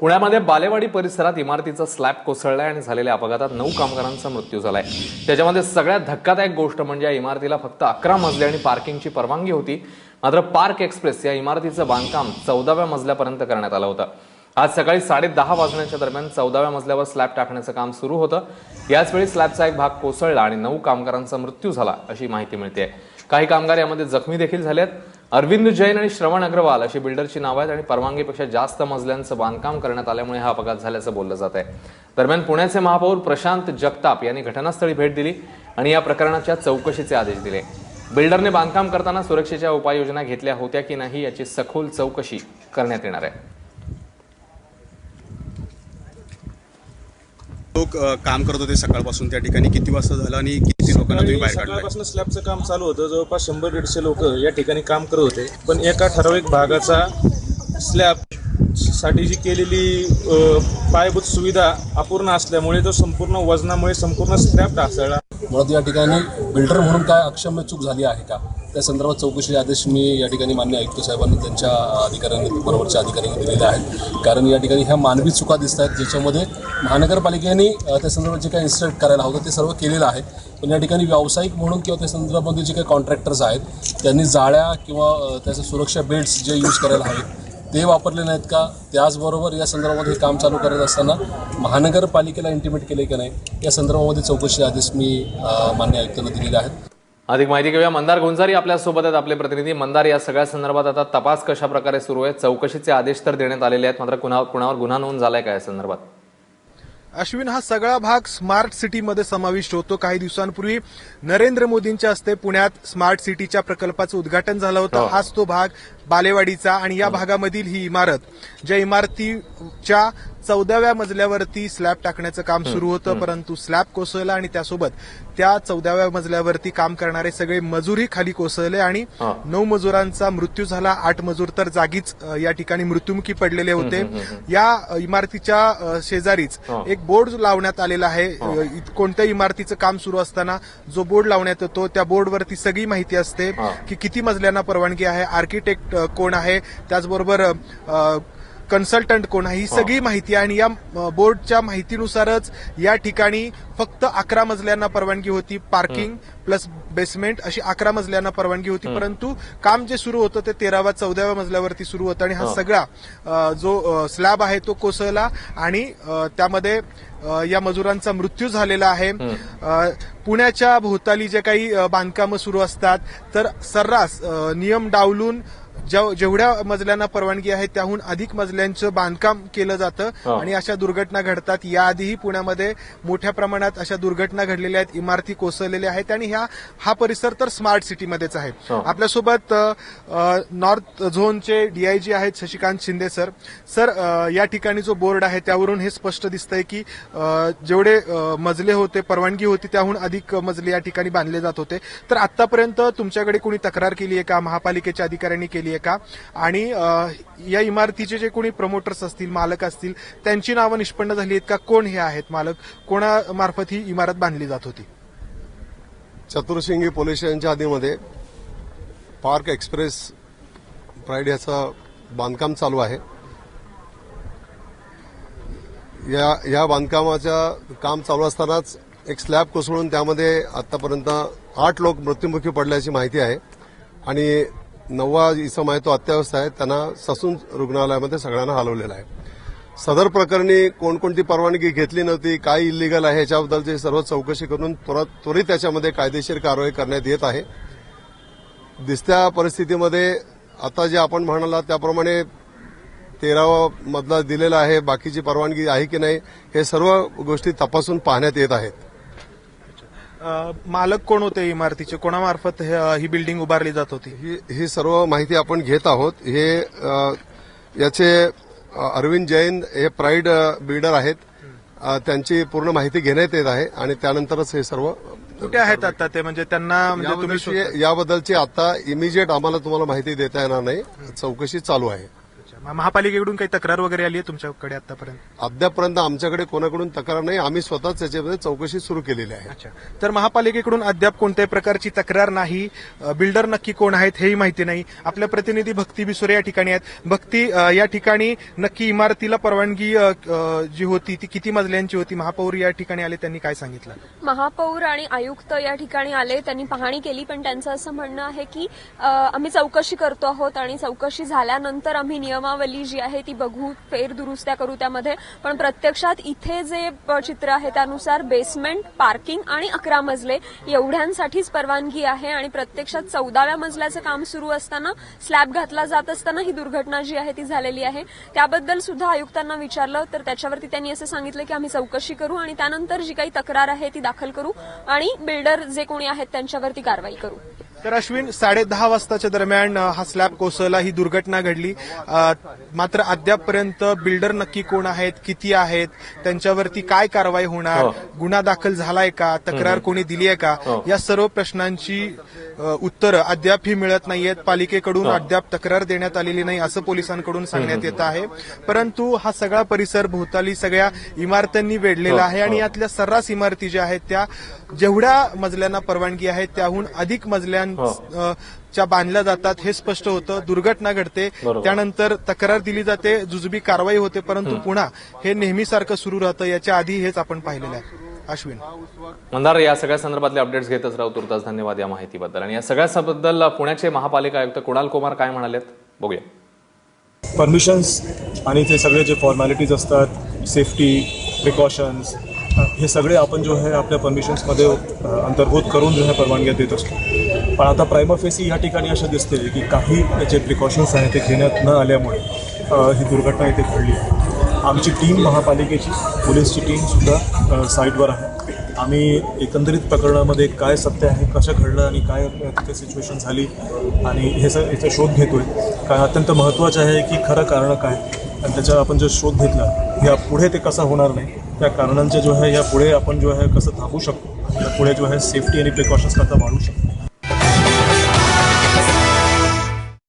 पुण्यामध्ये बालेवाडी परिसरात इमारतीचा स्लॅब कोसळलाय आणि झालेल्या अपघातात नऊ कामगारांचा मृत्यू झालाय. त्याच्यामध्ये सगळ्यात धक्कादायक गोष्ट म्हणजे या इमारतीला फक्त अकरा मजले आणि पार्किंगची परवानगी होती. मात्र पार्क एक्सप्रेस या इमारतीचं बांधकाम चौदाव्या मजल्यापर्यंत करण्यात आलं होतं. आज सकाळी साडे दहा वाजण्याच्या दरम्यान चौदाव्या मजल्यावर स्लॅब टाकण्याचं काम सुरू होतं. याच वेळी स्लॅबचा एक भाग कोसळला आणि नऊ कामगारांचा मृत्यू झाला अशी माहिती मिळते काही कामगार यामध्ये जखमी देखील झालेत. अरविंद जैन आणि श्रवण अग्रवाल अशी बिल्डरची नावं आहेत आणि परवानगीपेक्षा जास्त मजल्यांचं बांधकाम करण्यात आल्यामुळे हा अपघात झाल्याचं बोललं जात आहे दरम्यान पुण्याचे महापौर प्रशांत जगताप यांनी घटनास्थळी भेट दिली आणि या प्रकरणाच्या चौकशीचे आदेश दिले. बिल्डरने बांधकाम करताना सुरक्षेच्या उपाययोजना घेतल्या होत्या की नाही याची सखोल चौकशी करण्यात येणार आहे. लोक काम करत होते सकाळपासून त्या ठिकाणी. किती वाजता झालं आणि किती लोकांना तुम्ही बाहेर काढलं? सकाळपासून स्लॅबचं काम चालू होतं. जवळपास शंभर दीडशे लोक या ठिकाणी काम करत होते. पण एका ठराविक भागाचा स्लॅबसाठी जी केलेली अ, पायाभूत सुविधा अपूर्ण असल्यामुळे तो संपूर्ण वजनामुळे संपूर्ण स्लॅब ढासळला. मुळात या ठिकाणी बिल्डर म्हणून काय अक्षम्य चूक झाली आहे का? त्या संदर्भात चौकशीचे आदेश मी या ठिकाणी मान्य आयुक्त साहेबांनी त्यांच्या अधिकाऱ्यांनी बरोबरच्या अधिकाऱ्यांनी दिलेले आहेत. कारण या ठिकाणी ह्या मानवी चुका दिसत आहेत ज्याच्यामध्ये महानगरपालिकेने त्या संदर्भात जे काही इन्स्ट्रक्ट करायला होतं ते सर्व केलेलं आहे. पण या ठिकाणी व्यावसायिक म्हणून किंवा त्या संदर्भामध्ये जे काही कॉन्ट्रॅक्टर्स आहेत त्यांनी जाळ्या किंवा अ, त्याचे सुरक्षा बेल्ट्स जे यूज करायला हवेत ते वापरले नाहीत का? त्याचबरोबर या संदर्भामध्ये हे काम चालू करत असताना महानगरपालिकेला इंटिमेट केले की नाही? या संदर्भामध्ये चौकशी आदेश मी मान्य आयुक्तांना दिलेले आहेत. अधिक माहिती घेऊया. मंदार गुंजारी आपल्यासोबत आहेत आपले प्रतिनिधी. मंदार या सगळ्या संदर्भात आता तपास कशा प्रकारे सुरू आहे? चौकशीचे आदेश तर देण्यात आलेले आहेत मात्र कुणा कुणावर गुन्हा नोंद झालाय का या संदर्भात? अश्विन हा सगळा भाग स्मार्ट सिटीमध्ये समाविष्ट होतो. काही दिवसांपूर्वी नरेंद्र मोदींच्या हस्ते पुण्यात स्मार्ट सिटीच्या प्रकल्पाचं उद्घाटन झालं होतं. हाच तो भाग बालेवाडीचा आणि या भागामधील ही इमारत ज्या इमारतीच्या चौदाव्या मजल्यावरती स्लॅब टाकण्याचं काम सुरू होतं परंतु स्लॅब कोसळला आणि त्यासोबत त्या चौदाव्या मजल्यावरती काम करणारे सगळे मजूरही खाली कोसळले आणि. नऊ मजुरांचा मृत्यू झाला. आठ मजूर तर जागीच या ठिकाणी मृत्युमुखी पडलेले होते. या इमारतीच्या शेजारीच. एक बोर्ड लावण्यात आलेला आहे. कोणत्या इमारतीचं काम सुरू असताना जो बोर्ड लावण्यात येतो त्या बोर्डवरती सगळी माहिती असते. की किती मजल्यांना परवानगी आहे आर्किटेक्ट कोण आहे. त्याचबरोबर कन्सल्टंट कोण आहे ही सगळी माहिती आणि या बोर्डच्या माहितीनुसारच या ठिकाणी फक्त अकरा मजल्यांना परवानगी होती. पार्किंग प्लस बेसमेंट अशी अकरा मजल्यांना परवानगी होती. परंतु काम जे सुरू होतं ते तेराव्या चौदाव्या मजल्यावरती सुरू होतं. आणि हा सगळा अ, जो स्लॅब आहे तो कोसळला. आणि त्यामध्ये या मजुरांचा मृत्यू झालेला आहे. पुण्याच्या भोवताली जे काही बांधकामं सुरू असतात तर सर्रास नियम डावलून जेव- जेवढ्या मजल्यांना परवानगी आहे त्याहून अधिक मजल्यांचं बांधकाम केलं जातं. आणि अशा दुर्घटना घडतात. याआधीही पुण्यामध्ये मोठ्या प्रमाणात अशा दुर्घटना घडलेल्या आहेत. इमारती कोसळलेल्या आहेत. आणि ह्या हा परिसर तर स्मार्ट सिटीमध्येच आहे. आपल्यासोबत नॉर्थ झोनचे डीआयजी आहेत शशिकांत शिंदे सर. सर या ठिकाणी जो बोर्ड आहे त्यावरून हे स्पष्ट दिसतंय की जेवढे मजले होते परवानगी होती त्याहून अधिक मजले या ठिकाणी बांधले जात होते. तर आतापर्यंत तुमच्याकडे कोणी तक्रार केली आहे का? महापालिकेच्या अधिकाऱ्यांनी केली आहे का आणि या इमारतीचे जे कोणी प्रमोटर्स असतील मालक असतील त्यांची नावं निष्पन्न झाली आहेत का? कोण हे आहेत मालक? कोणामार्फत ही इमारत बांधली जात होती? चतुर्शिंगी पोलीस स्टेशनच्या आधीमध्ये पार्क एक्सप्रेस प्राईड याचं बांधकाम चालू आहे. या या बांधकामाचं काम चालू असतानाच एक स्लॅब कोसळून त्यामध्ये आतापर्यंत आठ लोक मृत्युमुखी पडल्याची माहिती आहे. आणि नववा इसम आहे तो अत्यावस्थ आहे. त्यांना ससून रुग्णालयामध्ये सगळ्यांना हलवलेला आहे. सदर प्रकरणी कोणकोणती परवानगी घेतली नव्हती काय इलिगल आहे याच्याबद्दलची सर्व चौकशी करून त्वरित त्वरित त्याच्यामध्ये कायदेशीर कारवाई करण्यात येत आहे. दिसत्या परिस्थितीमध्ये आता जे आपण म्हणाला त्याप्रमाणे तेरावा मधला दिलेला आहे बाकीची परवानगी आहे की नाही हे सर्व गोष्टी तपासून पाहण्यात येत आहेत. मालक कोण होते इमारतीचे? कोणामार्फत हे- ही बिल्डिंग उभारली जात होती? ही ही सर्व माहिती आपण घेत आहोत. हे याचे अरविंद जैन हे प्राईड बिल्डर आहेत. त्यांची पूर्ण माहिती घेण्यात येत आहे आणि त्यानंतरच हे सर्व कुठे आहेत आता ते? म्हणजे त्यांना म्हणजे तुम्ही याबद्दलची आता इमिजिएट आम्हाला तुम्हाला माहिती देता येणार नाही. चौकशी चालू आहे. महापालिकेकडून काही तक्रार वगैरे आली आहे तुमच्याकडे आतापर्यंत? अद्यापपर्यंत आमच्याकडे कोणाकडून तक्रार नाही. आम्ही स्वतःच त्याच्यामध्ये चौकशी सुरू केलेली आहे. अच्छा. तर महापालिकेकडून अद्याप कोणत्याही प्रकारची तक्रार नाही. अ, बिल्डर नक्की कोण आहेत हेही माहिती नाही. आपल्या प्रतिनिधी भक्ती बिसुरे या ठिकाणी आहेत. भक्ती अ, या ठिकाणी नक्की इमारतीला परवानगी अ, अ, जी होती ती किती मजल्यांची होती महापौर या ठिकाणी आले त्यांनी काय सांगितलं? महापौर आणि आयुक्त या ठिकाणी आले त्यांनी पाहणी केली पण त्यांचं असं म्हणणं आहे की अ, आम्ही चौकशी करतो आहोत आणि चौकशी झाल्यानंतर आम्ही नियमावली जी आहे ती बघू फेर दुरुस्त्या करू त्यामध्ये. पण प्रत्यक्षात इथे जे चित्र आहे त्यानुसार बेसमेंट पार्किंग आणि अकरा मजले एवढ्यांसाठीच परवानगी आहे आणि प्रत्यक्षात चौदाव्या मजल्याचं काम सुरू असताना स्लॅब घातला जात असताना ही दुर्घटना जी आहे ती झालेली आहे. त्याबद्दल सुद्धा आयुक्तांना विचारलं तर त्याच्यावरती त्यांनी असं सांगितलं की आम्ही चौकशी करू आणि त्यानंतर जी काही तक्रार आहे ती दाखल करू आणि बिल्डर जे कोणी आहेत त्यांच्यावरती कारवाई करू. तर अश्विन साडे दहा वाजताच्या दरम्यान हा स्लॅब कोसळला ही दुर्घटना घडली मात्र अद्यापपर्यंत बिल्डर नक्की कोण आहेत किती आहेत त्यांच्यावरती काय कारवाई होणार हो. गुन्हा दाखल झालाय का तक्रार कोणी दिली आहे का हो. या सर्व प्रश्नांची उत्तरं अद्यापही मिळत नाहीयेत हो. पालिकेकडून अद्याप तक्रार देण्यात आलेली नाही असं पोलिसांकडून सांगण्यात येत आहे परंतु हा सगळा परिसर भोवताली सगळ्या इमारतींनी वेढलेला हो, आहे आणि हो. यातल्या सर्रास इमारती ज्या आहेत त्या जेवढ्या मजल्यांना परवानगी आहे त्याहून अधिक मजल्यां हो. च्या बांधल्या जातात हे स्पष्ट होतं. दुर्घटना घडते. त्यानंतर तक्रार दिली जाते जुजबी कारवाई होते परंतु पुन्हा हे नेहमीसारखं सुरू राहतं. याच्या आधी हेच आपण पाहिलेलं आहे. अश्विन. मंदार या सगळ्या संदर्भातले अपडेट्स घेतच राहू. तुर्तास धन्यवाद या माहितीबद्दल. आणि या सगळ्याबद्दल पुण्याचे महापालिका आयुक्त कुणाल कुमार काय म्हणालेत? बघूया. परमिशन्स आणि ते सगळे जे फॉर्मॅलिटीज असतात सेफ्टी प्रिकॉशन्स हे सगळे आपण जो आहे आपल्या परमिशन्समध्ये अंतर्भूत करून जो आहे परवानग्या देत असतो. पण आता प्रायमफेसी या ठिकाणी असं दिसते की काही जे प्रिकॉशन्स आहेत ते घेण्यात न आल्यामुळे ही दुर्घटना इथे घडली आहे. आमची टीम महापालिकेची पोलीसची टीमसुद्धा साईटवर आहे. आम्ही एकंदरीत प्रकरणामध्ये काय सत्य आहे कसं घडलं आणि काय तिथे सिच्युएशन झाली आणि हे स याचा शोध घेतो आहे कारण अत्यंत महत्त्वाचं आहे की खरं कारणं काय आणि त्याचा आपण जो शोध घेतला या पुढे ते कसा होणार नाही त्या कारणांचे जो आहे या पुढे आपण जो आहे कसं थांबू शकतो या पुढे जो आहे सेफ्टी आणि प्रिकॉशन्स करता वाढू शकतो.